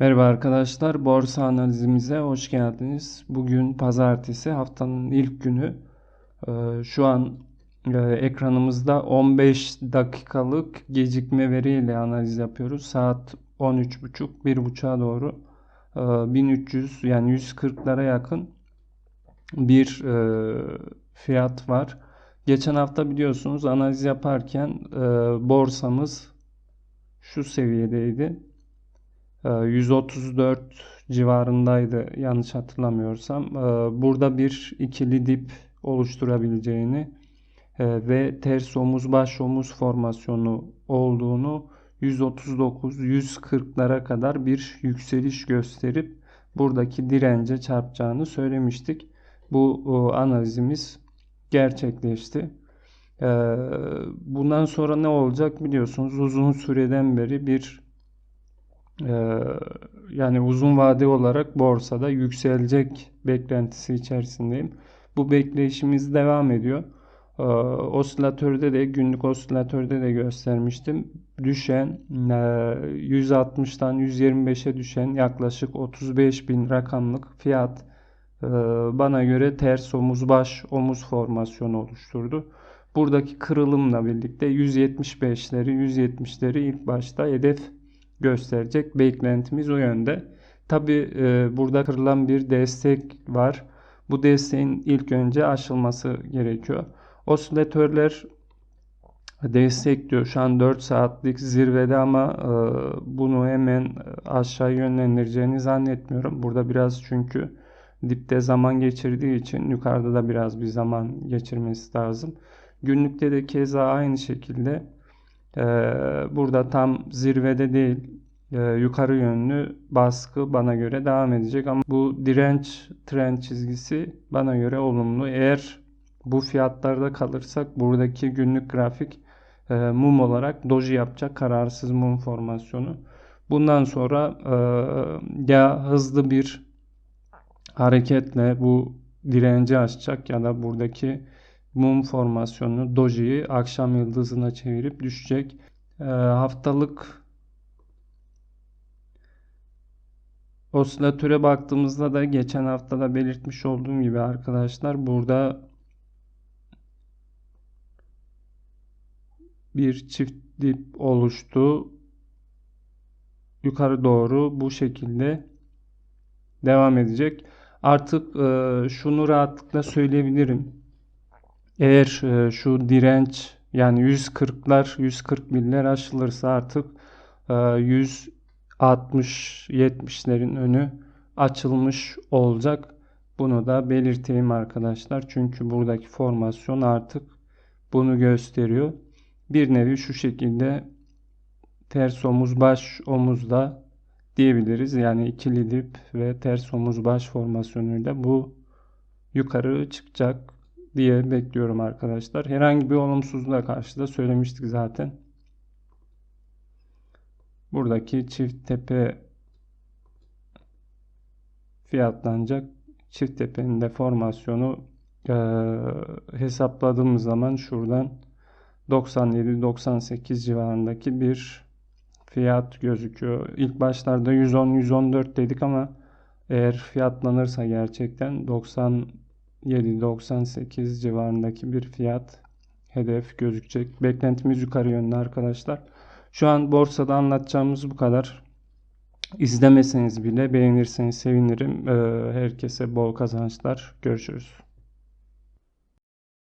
Merhaba arkadaşlar, borsa analizimize hoş geldiniz. Bugün pazartesi, haftanın ilk günü. Ee, Şu an e, ekranımızda 15 dakikalık gecikme veriyle analiz yapıyoruz. Saat 13.30, 1.30'a doğru e, 1300 yani 140'lara yakın bir e, fiyat var. Geçen hafta biliyorsunuz analiz yaparken e, borsamız şu seviyedeydi. Ee, 134 civarındaydı yanlış hatırlamıyorsam. Ee, Burada bir ikili dip oluşturabileceğini e, ve ters omuz baş omuz formasyonu olduğunu 139-140'lara kadar bir yükseliş gösterip buradaki dirence çarpacağını söylemiştik. Bu o, analizimiz gerçekleşti. Ee, Bundan sonra ne olacak biliyorsunuz uzun süreden beri bir ee, yani uzun vade olarak borsada yükselecek beklentisi içerisindeyim. Bu bekleyişimiz devam ediyor. Ee, osilatörde de günlük osilatörde de göstermiştim. Düşen 160'tan e, 125'e düşen yaklaşık 35 bin rakamlık fiyat e, bana göre ters omuz baş omuz formasyonu oluşturdu. Buradaki kırılımla birlikte 175'leri 170'leri ilk başta hedef gösterecek. Beklentimiz o yönde. Tabi e, burada kırılan bir destek var. Bu desteğin ilk önce aşılması gerekiyor. Osilatörler destekliyor. Şu an 4 saatlik zirvede ama e, bunu hemen aşağı yönlendireceğini zannetmiyorum. Burada biraz çünkü dipte zaman geçirdiği için yukarıda da biraz bir zaman geçirmesi lazım. Günlükte de keza aynı şekilde burada tam zirvede değil e, yukarı yönlü baskı bana göre devam edecek ama bu direnç trend çizgisi bana göre olumlu. Eğer bu fiyatlarda kalırsak buradaki günlük grafik e, mum olarak doji yapacak kararsız mum formasyonu. Bundan sonra e, ya hızlı bir hareketle bu direnci aşacak ya da buradaki mum formasyonu dojiyi akşam yıldızına çevirip düşecek. E, haftalık osilatöre baktığımızda da geçen haftada belirtmiş olduğum gibi arkadaşlar burada bir çift dip oluştu. Yukarı doğru bu şekilde devam edecek. Artık e, şunu rahatlıkla söyleyebilirim. Eğer e, şu direnç yani 140'lar 141'ler aşılırsa artık e, 160-70'lerin önü açılmış olacak. Bunu da belirteyim arkadaşlar. Çünkü buradaki formasyon artık bunu gösteriyor. Bir nevi şu şekilde ters omuz baş omuzda diyebiliriz. Yani ikili dip ve ters omuz baş formasyonuyla bu yukarı çıkacak diye bekliyorum arkadaşlar. Herhangi bir olumsuzluğa karşı da söylemiştik zaten. Buradaki çift tepe fiyatlanacak. Çift tepenin de formasyonu e, hesapladığımız zaman şuradan 97-98 civarındaki bir fiyat gözüküyor. İlk başlarda 110-114 dedik ama eğer fiyatlanırsa gerçekten 90 7.98 civarındaki bir fiyat hedef gözükecek. Beklentimiz yukarı yönlü arkadaşlar. Şu an borsada anlatacağımız bu kadar. İzlemeseniz bile beğenirseniz sevinirim. Ee, herkese bol kazançlar. Görüşürüz.